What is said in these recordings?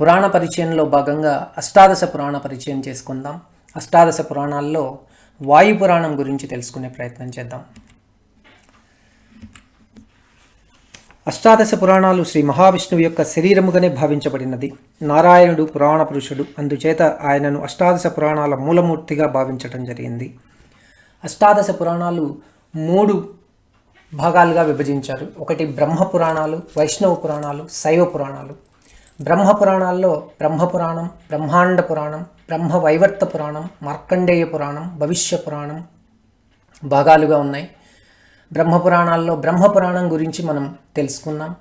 పురాణ పరిచయంలో భాగంగా అష్టాదశ పురాణ పరిచయం చేసుకుందాం. అష్టాదశ పురాణాల్లో వాయు పురాణం గురించి తెలుసుకునే ప్రయత్నం చేద్దాం. అష్టాదశ పురాణాలు శ్రీ మహావిష్ణువు యొక్క శరీరముగానే భావించబడినది. నారాయణుడు పురాణ పురుషుడు. అందుచేత ఆయనను అష్టాదశ పురాణాల మూలమూర్తిగా భావించటం జరిగింది. అష్టాదశ పురాణాలు మూడు భాగాలుగా విభజించారు. ఒకటి బ్రహ్మ పురాణాలు వైష్ణవ పురాణాలు శైవ పురాణాలు. బ్రహ్మ పురాణాల్లో బ్రహ్మ పురాణం బ్రహ్మాండ పురాణం బ్రహ్మ వైవర్త పురాణం మార్కండేయ పురాణం భవిష్య పురాణం భాగాలుగా ఉన్నాయి. బ్రహ్మ పురాణాల్లో బ్రహ్మ పురాణం గురించి మనం తెలుసుకున్నాం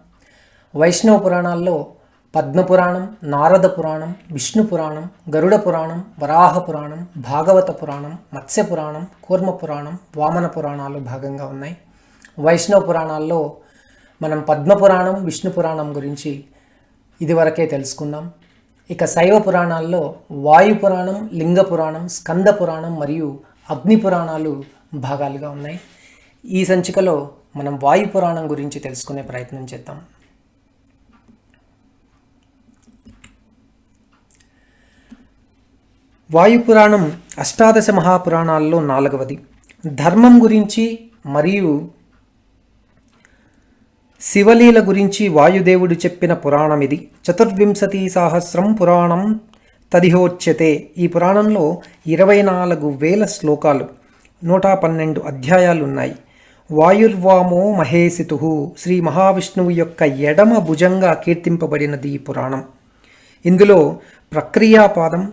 వైష్ణవ పురాణాల్లో పద్మపురాణం నారద పురాణం విష్ణు పురాణం గరుడ పురాణం వరాహ పురాణం భాగవత పురాణం మత్స్య పురాణం కూర్మ పురాణం వామన పురాణాలు భాగంగా ఉన్నాయి. వైష్ణవ పురాణాల్లో మనం పద్మ పురాణం విష్ణు పురాణం గురించి ఇదివరకే తెలుసుకున్నాం ఇక శైవ పురాణాల్లో వాయు పురాణం లింగ పురాణం స్కంద పురాణం మరియు అగ్ని పురాణాలు భాగాలుగా ఉన్నాయి. ఈ సంచికలో మనం వాయు పురాణం గురించి తెలుసుకునే ప్రయత్నం చేద్దాం. వాయుపురాణం అష్టాదశ మహాపురాణాల్లో నాలుగవది. ధర్మం గురించి మరియు శివలీల గురించి వాయుదేవుడు చెప్పిన పురాణం ఇది. చతుర్వింశతి సహస్రం పురాణం తదిహోచ్యతే. ఈ పురాణంలో ఇరవై నాలుగు వేల శ్లోకాలు నూట పన్నెండు అధ్యాయాలు ఉన్నాయి వాయుర్వామో మహేసితు శ్రీ మహావిష్ణువు యొక్క ఎడమ భుజంగా కీర్తింపబడినది ఈ పురాణం. ఇందులో ప్రక్రియాపాదం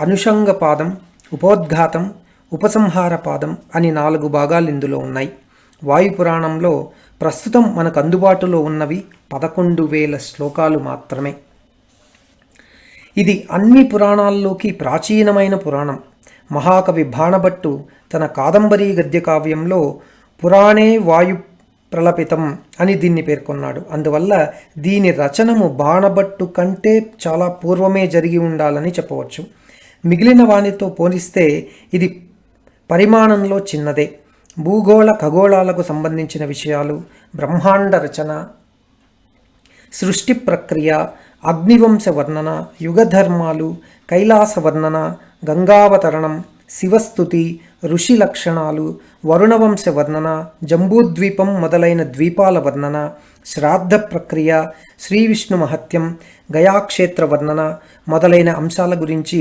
అనుషంగ పాదం ఉపోద్ఘాతం ఉపసంహార పాదం అని నాలుగు భాగాలు ఇందులో ఉన్నాయి. వాయు పురాణంలో ప్రస్తుతం మనకు అందుబాటులో ఉన్నవి పదకొండు వేల శ్లోకాలు మాత్రమే. ఇది అన్ని పురాణాల్లోకి ప్రాచీనమైన పురాణం. మహాకవి బాణభట్టు తన కాదంబరీ గద్య కావ్యంలో పురాణే వాయు ప్రలపితం అని దీన్ని పేర్కొన్నాడు. అందువల్ల దీని రచనము బాణభట్టు కంటే చాలా పూర్వమే జరిగి ఉండాలని చెప్పవచ్చు. మిగిలిన వానితో పోలిస్తే ఇది పరిమాణంలో చిన్నదే. భూగోళ ఖగోళాలకు సంబంధించిన విషయాలు బ్రహ్మాండ రచన సృష్టి ప్రక్రియ అగ్నివంశ వర్ణన యుగధర్మాలు కైలాస వర్ణన గంగావతరణం శివస్థుతి ఋషి లక్షణాలు వరుణవంశ వర్ణన జంబూద్వీపం మొదలైన ద్వీపాల వర్ణన శ్రాద్ధ ప్రక్రియ శ్రీ విష్ణు మహత్యం గయాక్షేత్ర వర్ణన మొదలైన అంశాల గురించి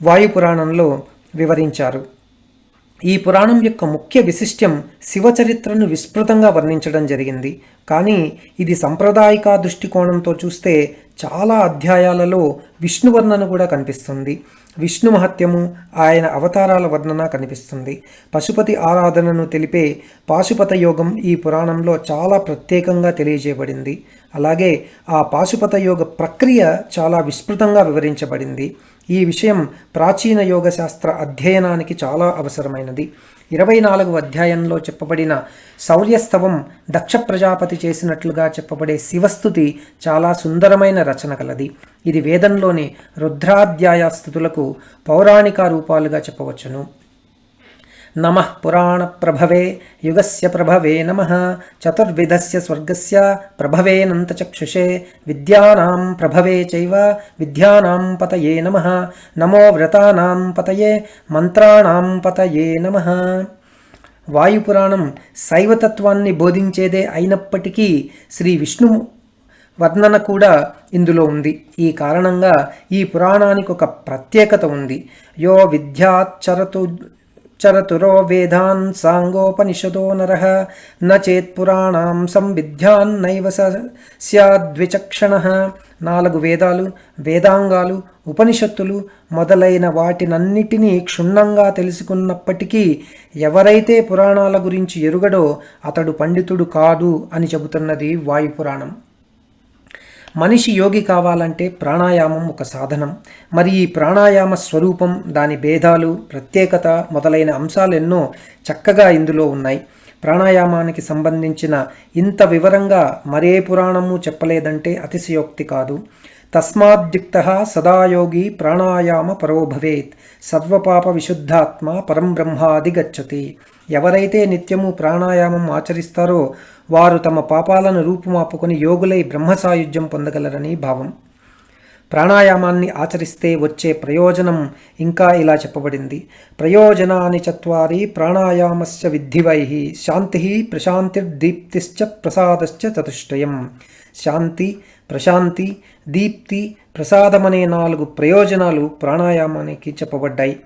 వాయుపురాణంలో వివరించారు. ఈ పురాణం యొక్క ముఖ్య విశిష్టం శివచరిత్రను విస్తృతంగా వర్ణించడం జరిగింది. కానీ ఇది సాంప్రదాయిక దృష్టికోణంతో చూస్తే చాలా అధ్యాయాలలో విష్ణు వర్ణన కూడా కనిపిస్తుంది. విష్ణు మహత్యము ఆయన అవతారాల వర్ణన కనిపిస్తుంది. పశుపతి ఆరాధనను తెలిపే పాశుపత యోగం ఈ పురాణంలో చాలా ప్రత్యేకంగా తెలియజేయబడింది. అలాగే ఆ పాశుపత యోగ ప్రక్రియ చాలా విస్తృతంగా వివరించబడింది. ఈ విషయం ప్రాచీన యోగ శాస్త్ర అధ్యయనానికి చాలా అవసరమైనది. ఇరవై నాలుగు అధ్యాయంలో చెప్పబడిన శౌర్యస్తవం దక్ష ప్రజాపతి చేసినట్లుగా చెప్పబడే శివస్థుతి చాలా సుందరమైన రచన కలది. ఇది వేదంలో వేదంలోని రుద్రాధ్యాయ స్థుతులకు పౌరాణిక రూపాలుగా చెప్పవచ్చును. నమ పురాణ ప్రభవే యుగస్య ప్రభవే నమ చతుర్విధస్య స్వర్గస్య ప్రభవేనంతచక్షుషే విద్యానాం ప్రభవే చైవ విద్యానాం పతయే నమ నమో వ్రతానాం పతయే మంత్రాణాం పతయే నమ. వాయుపురాణం శైవతత్వాన్ని బోధించేదే అయినప్పటికీ శ్రీ విష్ణు వర్ణన కూడా ఇందులో ఉంది. ఈ కారణంగా ఈ పురాణానికి ఒక ప్రత్యేకత ఉంది. యో విద్యాచరతు చరతురో వేదాన్ సాంగోపనిషదో నర నేత్పురాణం సంవిధ్యాన్నైవ సద్విచక్షణ నాలుగు వేదాలు వేదాంగాలు ఉపనిషత్తులు మొదలైన వాటినన్నిటినీ క్షుణ్ణంగా తెలుసుకున్నప్పటికీ ఎవరైతే పురాణాల గురించి ఎరుగడో అతడు పండితుడు కాదు అని చెబుతున్నది వాయుపురాణం. మనిషి యోగి కావాలంటే ప్రాణాయామం ఒక సాధనం. మరి ఈ ప్రాణాయామ స్వరూపం దాని భేదాలు ప్రత్యేకత మొదలైన అంశాలు ఎన్నో చక్కగా ఇందులో ఉన్నాయి. ప్రాణాయామానికి సంబంధించిన ఇంత వివరంగా మరే పురాణము చెప్పలేదంటే అతిశయోక్తి కాదు. తస్మాద్యుక్త సదాయోగి ప్రాణాయామ పరో భవేత్ సర్వపాప విశుద్ధాత్మ పరం బ్రహ్మాదిగచ్చతి ఎవరైతే నిత్యము ప్రాణాయామం ఆచరిస్తారో వారు తమ పాపాలను రూపుమాపుకొని యోగులై బ్రహ్మసాయుధ్యం పొందగలరని భావం. ప్రాణాయామాన్ని ఆచరిస్తే వచ్చే ప్రయోజనం ఇంకా ఇలా చెప్పబడింది. ప్రయోజనాని చత్వారి ప్రాణాయామస్య విద్ధివై శాంతి ప్రశాంతిర్దీప్తిశ్చ ప్రసాదశ్చ చతుష్టయం. శాంతి ప్రశాంతి దీప్తి ప్రసాదమనే నాలుగు ప్రయోజనాలు ప్రాణాయామానికి చెప్పబడ్డాయి.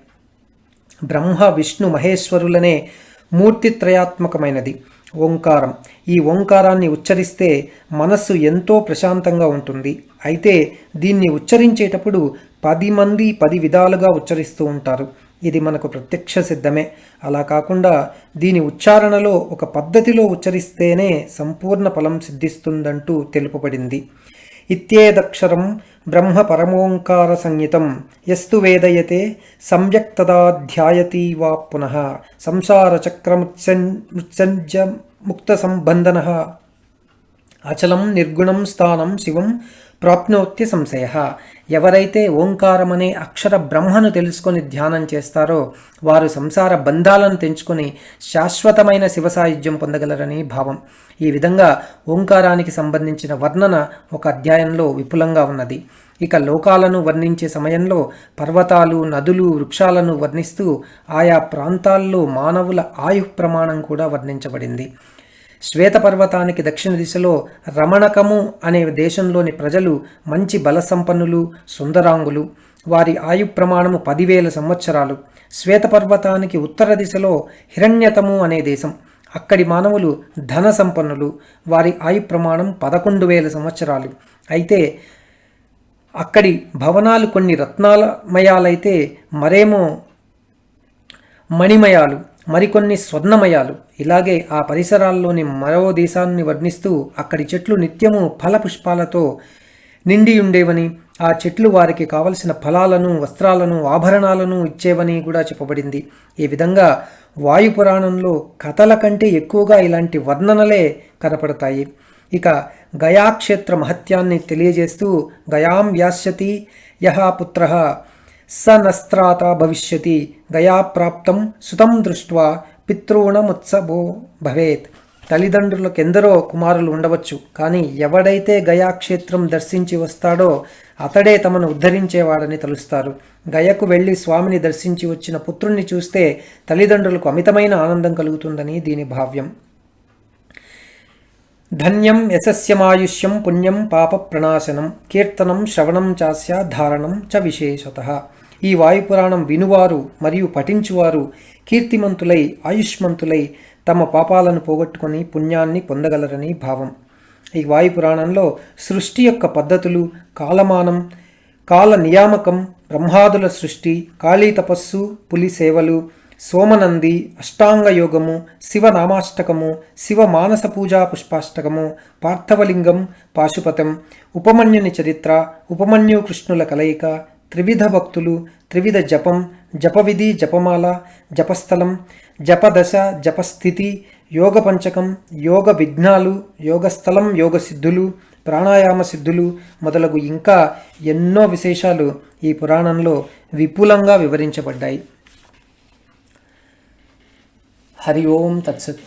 బ్రహ్మ విష్ణు మహేశ్వరులనే మూర్తిత్రయాత్మకమైనది. ఓంకారం. ఈ ఓంకారాన్ని ఉచ్చరిస్తే మనస్సు ఎంతో ప్రశాంతంగా ఉంటుంది. అయితే దీన్ని ఉచ్చరించేటప్పుడు పది మంది పది విధాలుగా ఉచ్చరిస్తూ ఉంటారు. ఇది మనకు ప్రత్యక్ష సిద్ధమే. అలా కాకుండా దీని ఉచ్చారణలో ఒక పద్ధతిలో ఉచ్చరిస్తేనే సంపూర్ణ ఫలం సిద్ధిస్తుందంటూ తెలుపబడింది. ఇత్యేదక్షరం బ్రహ్మ పరమోంకార సంయుతం యస్తు వేదయతే సమ్యక్ ధ్యాయతి వా పునః సంసారచక్రముత్సంజ ముక్త సంబంధన అచలం నిర్గుణం స్థానం శివం ప్రాప్నోత్తి సంశయ ఎవరైతే ఓంకారమనే అక్షర బ్రహ్మను తెలుసుకొని ధ్యానం చేస్తారో వారు సంసార బంధాలను తెంచుకొని శాశ్వతమైన శివసాయుధ్యం పొందగలరని భావం. ఈ విధంగా ఓంకారానికి సంబంధించిన వర్ణన ఒక అధ్యాయంలో విపులంగా ఉన్నది. ఇక లోకాలను వర్ణించే సమయంలో పర్వతాలు నదులు వృక్షాలను వర్ణిస్తూ ఆయా ప్రాంతాల్లో మానవుల ఆయు ప్రమాణం కూడా వర్ణించబడింది. శ్వేతపర్వతానికి దక్షిణ దిశలో రమణకము అనే దేశంలోని ప్రజలు మంచి బలసంపన్నులు సుందరాంగులు. వారి ఆయు ప్రమాణము పదివేల సంవత్సరాలు. శ్వేతపర్వతానికి ఉత్తర దిశలో హిరణ్యతము అనే దేశం. అక్కడి మానవులు ధన సంపన్నులు. వారి ఆయు ప్రమాణం పదకొండు వేల సంవత్సరాలు. అయితే అక్కడి భవనాలు కొన్ని రత్నాలమయాలైతే మరేమో మణిమయాలు. మరికొన్ని స్వర్ణమయాలు. ఇలాగే ఆ పరిసరాల్లోని మరో దేశాన్ని వర్ణిస్తూ అక్కడి చెట్లు నిత్యము ఫలపుష్పాలతో నిండి ఉండేవని ఆ చెట్లు వారికి కావలసిన ఫలాలను వస్త్రాలను ఆభరణాలను ఇచ్చేవని కూడా చెప్పబడింది. ఈ విధంగా వాయుపురాణంలో కథల కంటే ఎక్కువగా ఇలాంటి వర్ణనలే కనపడతాయి. ఇక గయాక్షేత్ర మహత్యాన్ని తెలియజేస్తూ గయాం యాస్యతి యహ పుత్ర స నస్త్రాత భవిష్యతి గయాప్రాప్తం సుతం దృష్ట్వా పితృణముత్సభో భవేత్. తల్లిదండ్రులకెందరో కుమారులు ఉండవచ్చు కానీ ఎవడైతే గయాక్షేత్రం దర్శించి వస్తాడో అతడే తమను ఉద్ధరించేవాడని తలుస్తారు. గయకు వెళ్ళి స్వామిని దర్శించి వచ్చిన పుత్రుణ్ణి చూస్తే తల్లిదండ్రులకు అమితమైన ఆనందం కలుగుతుందని దీని భావ్యం. ధన్యం యశస్యమాయుష్యం పుణ్యం పాప ప్రణాశనం కీర్తనం శ్రవణం చాస్య ధారణం చ విశేషత. ఈ వాయుపురాణం వినువారు మరియు పఠించువారు కీర్తిమంతులై ఆయుష్మంతులై తమ పాపాలను పోగొట్టుకొని పుణ్యాన్ని పొందగలరని భావం. ఈ వాయుపురాణంలో సృష్టి యొక్క పద్ధతులు కాలమానం కాల నియామకం బ్రహ్మాదుల సృష్టి కాళీ తపస్సు పులి సేవలు సోమనంది అష్టాంగ యోగము శివనామాష్టకము శివ మానస పూజా పుష్పాష్టకము పార్థవలింగం పాశుపతం ఉపమన్యుని చరిత్ర ఉపమన్యు కృష్ణుల కలయిక త్రివిధ భక్తులు త్రివిధ జపం జపవిధి జపమాల జపస్థలం జపదశ జపస్థితి యోగ పంచకం యోగ విఘ్నాలు యోగస్థలం యోగ సిద్ధులు ప్రాణాయామ సిద్ధులు మొదలగు ఇంకా ఎన్నో విశేషాలు ఈ పురాణంలో విపులంగా వివరించబడ్డాయి. హరి ఓం తత్సత్.